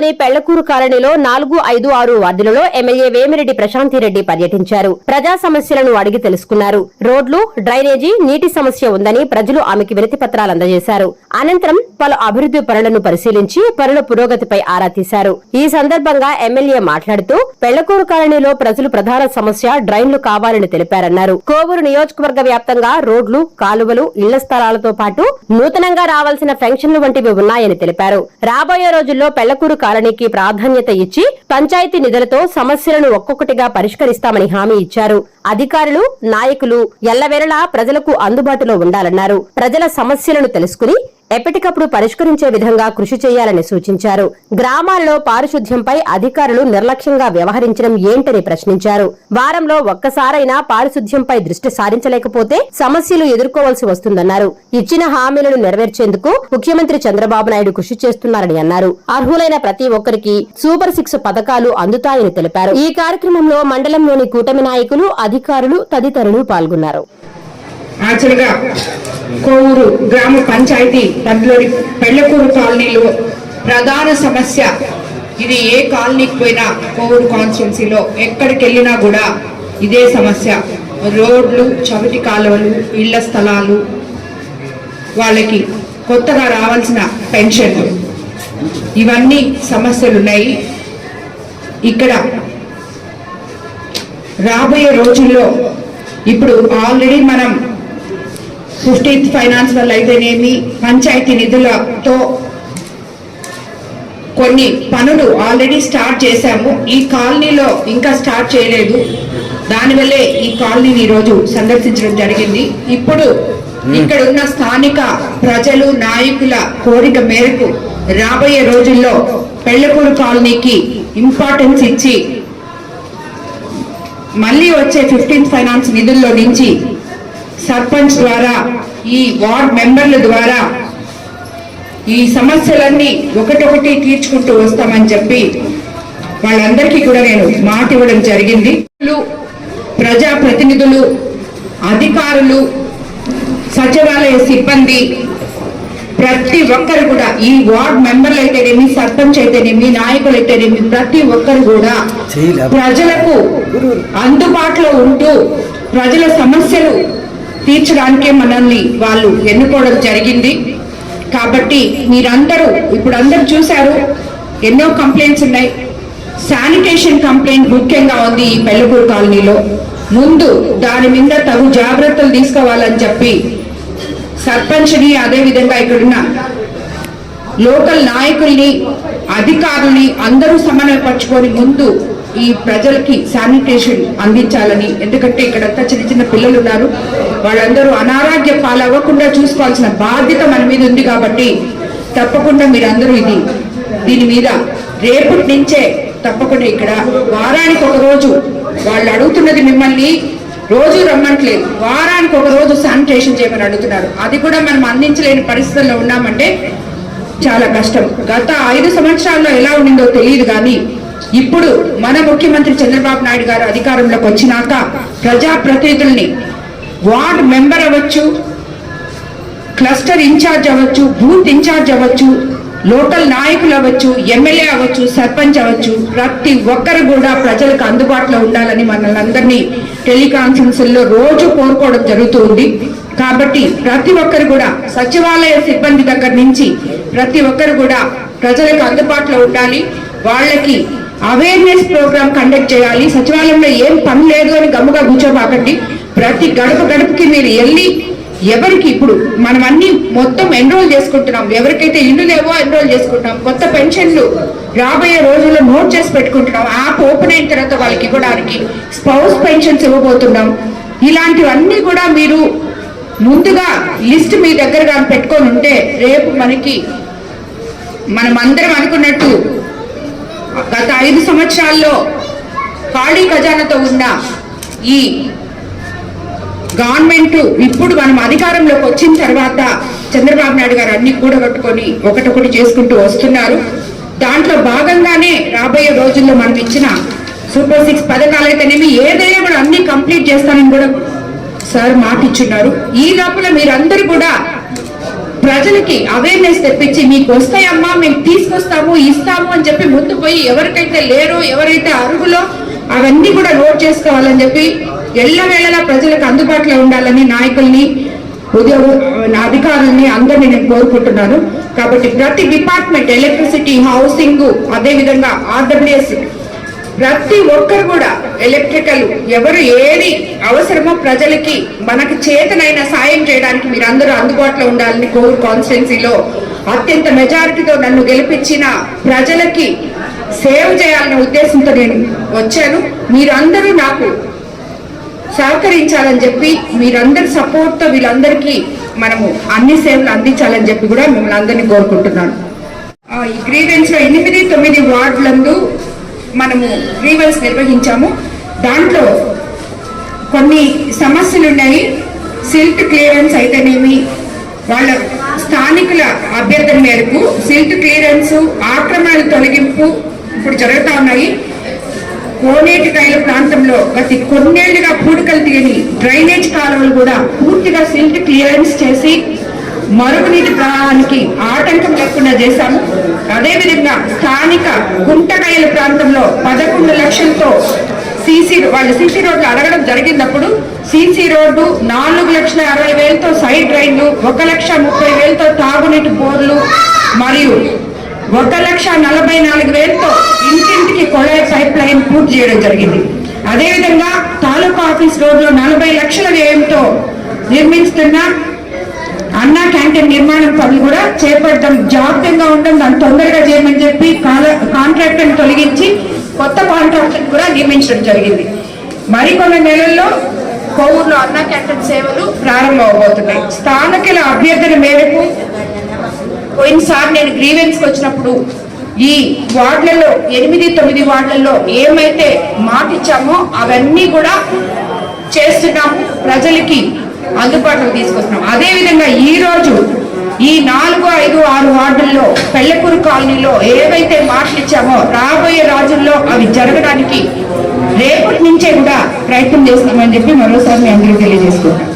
నగరంలోని పెళ్ళకూరు కాలనీలో నాలుగు ఐదు ఆరు వార్డులలో ఎమ్మెల్యే వేమిరెడ్డి ప్రశాంతిరెడ్డి పర్యటించారు. ప్రజా సమస్యలను అడిగి తెలుసుకున్నారు. రోడ్లు డ్రైనేజీ నీటి సమస్య ఉందని ప్రజలు ఆమెకి వినతి పత్రాలు అందజేశారు. అనంతరం పలు అభివృద్ధి పనులను పరిశీలించి పనుల పురోగతిపై ఆరా తీశారు. ఈ సందర్భంగా ఎమ్మెల్యే మాట్లాడుతూ పెళ్ళకూరు కాలనీలో ప్రజలు ప్రధాన సమస్య డ్రైన్లు కావాలని తెలిపారన్నారు. కోవూరు నియోజకవర్గ వ్యాప్తంగా రోడ్లు కాలువలు ఇళ్ళ స్థలాలతో పాటు నూతనంగా రావాల్సిన పెన్షన్లు వంటివి ఉన్నాయని తెలిపారు. రాబోయే రోజుల్లో పెళ్ళకూరు కాలనీకి ప్రాధాన్యత ఇచ్చి పంచాయతీ నిధులతో సమస్యలను ఒక్కొక్కటిగా పరిష్కరిస్తామని హామీ ఇచ్చారు. అధికారులు నాయకులు ఎల్లవేళలా ప్రజలకు అందుబాటులో ఉండాలన్నారు. ప్రజల సమస్యలను తెలుసుకుని ఎప్పటికప్పుడు పరిష్కరించే విధంగా కృషి చేయాలని సూచించారు. గ్రామాల్లో పారిశుధ్యంపై అధికారులు నిర్లక్ష్యంగా వ్యవహరించడం ఏంటని ప్రశ్నించారు. వారంలో ఒక్కసారైనా పారిశుధ్యంపై దృష్టి సారించలేకపోతే సమస్యలు ఎదుర్కోవాల్సి వస్తుందన్నారు. ఇచ్చిన హామీలను నెరవేర్చేందుకు ముఖ్యమంత్రి చంద్రబాబు నాయుడు కృషి చేస్తున్నారని అన్నారు. అర్హులైన ప్రతి ఒక్కరికి సూపర్ సిక్స్ పథకాలు అందుతాయని తెలిపారు. ఈ కార్యక్రమంలో మండలంలోని కూటమి నాయకులు అధికారులు తదితరులు పాల్గొన్నారు. యాక్చువల్గా కోవూరు గ్రామ పంచాయతీ పరిధిలోని పెళ్ళకూరు కాలనీలో ప్రధాన సమస్య ఇది ఏ కాలనీకి పోయినా కోవూరు కాన్స్టిట్యున్సీలో ఎక్కడికి వెళ్ళినా కూడా ఇదే సమస్య. రోడ్లు చవిటి కాలువలు ఇళ్ళ స్థలాలు వాళ్ళకి కొత్తగా రావాల్సిన పెన్షన్లు ఇవన్నీ సమస్యలు ఉన్నాయి ఇక్కడ రాబోయే రోజుల్లో ఇప్పుడు ఆల్రెడీ మనం ఫిఫ్టీన్త్ ఫైనాన్స్ వల్ల అయితేనేమి పంచాయతీ నిధులతో కొన్ని పనులు ఆల్రెడీ స్టార్ట్ చేశాము. ఈ కాలనీలో ఇంకా స్టార్ట్ చేయలేదు. దానివల్లే ఈ కాలనీని ఈరోజు సందర్శించడం జరిగింది. ఇప్పుడు ఇక్కడ ఉన్న స్థానిక ప్రజలు నాయకుల కోరిక మేరకు రాబోయే రోజుల్లో పెళ్ళకూరు కాలనీకి ఇంపార్టెన్స్ ఇచ్చి మళ్ళీ వచ్చే ఫిఫ్టీన్త్ ఫైనాన్స్ నిధుల్లో నుంచి సర్పంచ్ ద్వారా ఈ వార్డ్ మెంబర్ల ద్వారా ఈ సమస్యలన్నీ ఒకటొకటి తీర్చుకుంటూ వస్తామని చెప్పి వాళ్ళందరికీ కూడా నేను మాట ఇవ్వడం జరిగింది. ప్రజా ప్రతినిధులు అధికారులు సచివాలయ సిబ్బంది ప్రతి ఒక్కరు కూడా ఈ వార్డ్ మెంబర్లు అయితేనేమి సర్పంచ్ అయితేనేమి నాయకులు అయితేనేమి ప్రతి ఒక్కరు కూడా ప్రజలకు అందుబాటులో ఉంటూ ప్రజల సమస్యలు తీర్చడానికే మనల్ని వాళ్ళు ఎన్నుకోవడం జరిగింది. కాబట్టి మీరందరూ ఇప్పుడు అందరూ చూశారు ఎన్నో కంప్లైంట్స్ ఉన్నాయి. శానిటేషన్ కంప్లైంట్ ముఖ్యంగా ఉంది ఈ పెళ్ళకూరు కాలనీలో. ముందు దాని మీద తగు జాగ్రత్తలు తీసుకోవాలని చెప్పి సర్పంచ్ని అదేవిధంగా ఇక్కడున్న లోకల్ నాయకుల్ని అధికారుల్ని అందరూ సమన్వయపరచుకొని ముందు ఈ ప్రజలకి శానిటేషన్ అందించాలని ఎందుకంటే ఇక్కడంతా చిన్న చిన్న పిల్లలు ఉన్నారు వాళ్ళందరూ అనారోగ్య పాలవ్వకుండా చూసుకోవాల్సిన బాధ్యత మన మీద ఉంది కాబట్టి తప్పకుండా మీరందరూ ఇది దీని మీద రేపటి నుంచే తప్పకుండా ఇక్కడ వారానికి ఒక రోజు వాళ్ళు అడుగుతున్నది మిమ్మల్ని రోజు రమ్మట్లేదు. వారానికి ఒక రోజు శానిటేషన్ చేయమని అడుగుతున్నారు. అది కూడా మనం అందించలేని పరిస్థితుల్లో ఉన్నామంటే చాలా కష్టం. గత ఐదు సంవత్సరాల్లో ఎలా ఉండిందో తెలియదు కానీ ఇప్పుడు మన ముఖ్యమంత్రి చంద్రబాబు నాయుడు గారు అధికారంలోకి వచ్చినాక ప్రజా ప్రతినిధుల్ని వార్డ్ మెంబర్ అవ్వచ్చు క్లస్టర్ ఇన్ఛార్జ్ అవ్వచ్చు బూత్ ఇన్ఛార్జ్ అవ్వచ్చు లోకల్ నాయకులు అవ్వచ్చు ఎమ్మెల్యే అవ్వచ్చు సర్పంచ్ అవ్వచ్చు ప్రతి ఒక్కరు కూడా ప్రజలకు అందుబాటులో ఉండాలని మనల్ని అందరినీ టెలికాన్ఫరెన్స్లో రోజు కోరుకోవడం జరుగుతుంది. కాబట్టి ప్రతి ఒక్కరు కూడా సచివాలయ సిబ్బంది దగ్గర నుంచి ప్రతి ఒక్కరు కూడా ప్రజలకు అందుబాటులో ఉండాలి. వాళ్ళకి అవేర్నెస్ ప్రోగ్రామ్ కండక్ట్ చేయాలి. సచివాలయంలో ఏం పని లేదు అని గమ్ముగా కూర్చోబాకండి. ప్రతి గడప గడపకి మీరు వెళ్ళి ఎవరికి ఇప్పుడు మనం అన్ని మొత్తం ఎన్రోల్ చేసుకుంటున్నాం. ఎవరికైతే ఇల్లు లేవో ఎన్రోల్ చేసుకుంటున్నాం. కొత్త పెన్షన్లు రాబోయే రోజుల్లో నోట్ చేసి పెట్టుకుంటున్నాం. యాప్ ఓపెన్ అయిన తర్వాత వాళ్ళకి ఇవ్వడానికి స్పౌస్ పెన్షన్స్ ఇవ్వబోతున్నాం. ఇలాంటివన్నీ కూడా మీరు ముందుగా లిస్ట్ మీ దగ్గర కానీ పెట్టుకొని ఉంటే రేపు మనకి మనం అందరం అనుకున్నట్టు గత ఐదు సంవత్సరాల్లో ఖాళీ ఖజానాతో ఉన్న ఈ గవర్నమెంట్ ఇప్పుడు మనం అధికారంలోకి వచ్చిన తర్వాత చంద్రబాబు నాయుడు గారు అన్ని కూడగట్టుకొని ఒకటొకటి చేసుకుంటూ వస్తున్నారు. దాంట్లో భాగంగానే రాబోయే రోజుల్లో మనం ఇచ్చిన సూపర్ సిక్స్ పథకాలు అయితేనేమి ఏదైనా కూడా అన్ని కంప్లీట్ చేస్తానని కూడా సార్ మాట ఇచ్చున్నారు ఈ లోపల మీరందరూ కూడా ప్రజలకి అవేర్నెస్ తెప్పించి మీకు వస్తాయమ్మా మేము తీసుకొస్తాము ఇస్తాము అని చెప్పి ముందు పోయి ఎవరికైతే లేరో ఎవరైతే అరుగులో అవన్నీ కూడా నోట్ చేసుకోవాలని చెప్పి ఎల్లవేళలా ప్రజలకు అందుబాటులో ఉండాలని నాయకుల్ని ఉద్యోగ అధికారుల్ని అందరినీ నేను కోరుకుంటున్నాను. కాబట్టి ప్రతి డిపార్ట్మెంట్ ఎలక్ట్రిసిటీ హౌసింగ్ అదే విధంగా ఆర్డబ్ల్యూఎస్ ప్రతి ఒక్కరు కూడా ఎలక్ట్రికల్ ఎవరు ఏది అవసరమో ప్రజలకి మనకు చేతనైన సాయం చేయడానికి మీరు అందరూ అందుబాటులో ఉండాలని కోవిడ్ కాన్స్టిట్యున్సీలో అత్యంత మెజారిటీతో నన్ను గెలిపించిన ప్రజలకి సేవ్ చేయాలనే ఉద్దేశంతో నేను వచ్చాను. మీరందరూ నాకు సహకరించాలని చెప్పి మీరందరి సపోర్ట్తో వీళ్ళందరికీ మనము అన్ని సేవలు అందించాలని చెప్పి కూడా మిమ్మల్ని అందరినీ కోరుకుంటున్నాను. ఈ గ్రీవెన్స్లో ఎనిమిది తొమ్మిది వార్డులందు మనము గ్రీవెన్స్ నిర్వహించాము. దాంట్లో కొన్ని సమస్యలు ఉన్నాయి సిల్ట్ క్లియరెన్స్ అయితేనేమి? వాళ్ళ స్థానికుల అభ్యర్థన మేరకు సిల్ట్ క్లియరెన్స్ ఆక్రమణల తొలగింపు ఇప్పుడు జరుగుతూ ఉన్నాయి. కోనేటికాయల ప్రాంతంలో గత కొన్నేళ్ళుగా పూడికలు తీయని డ్రైనేజ్ కాలువలు కూడా పూర్తిగా సిల్ట్ క్లియరెన్స్ చేసి మరుగునీటి ప్రవాహానికి ఆటంకం లేకుండా చేశాము. అదేవిధంగా స్థానిక గుంటకాయల ప్రాంతంలో పదకొండు లక్షలతో సీసీ వాళ్ళు సీసీ రోడ్లు అడగడం జరిగినప్పుడు సీసీ రోడ్డు నాలుగు లక్షల అరవై వేలతో సైడ్ డ్రైన్లు ఒక లక్ష ముప్పై వేలతో తాగునీటి బోర్లు మరియు ఒక లక్ష నలభై నాలుగు వేలతో ఇంటింటికి కొళాయి పైప్ లైన్ పూర్తి చేయడం జరిగింది. అదేవిధంగా తాలూకా ఆఫీస్ రోడ్లో నలభై లక్షల వ్యయంతో నిర్మిస్తున్న అన్నా క్యాంటీన్ నిర్మాణం పనులు కూడా చేపట్టడం జాగ్రత్తగా ఉండడం దాన్ని తొందరగా చేయమని చెప్పి కాంట్రాక్టర్ని తొలగించి కొత్త కాంట్రాక్టర్ కూడా నియమించడం జరిగింది. మరికొన్ని నెలల్లో కోవూరులో అన్నా క్యాంటీన్ సేవలు ప్రారంభమవబోతున్నాయి. స్థానికుల అభ్యర్థన మేరకు పోయినసారి నేను గ్రీవెన్స్కి వచ్చినప్పుడు ఈ వార్డులలో ఎనిమిది తొమ్మిది వార్డులలో ఏమైతే మాటిచ్చామో అవన్నీ కూడా చేస్తున్నాము ప్రజలకి అందుబాటులోకి తీసుకొస్తున్నాం. అదే విధంగా ఈ రోజు ఈ నాలుగు ఐదు ఆరు వార్డుల్లో పెళ్ళకూరు కాలనీలో ఏవైతే మాటలిచ్చామో రాబోయే రోజుల్లో అవి జరగడానికి రేపటి నుంచే కూడా ప్రయత్నం చేస్తామని చెప్పి మరోసారి మీ అందరూ తెలియజేసుకుంటాం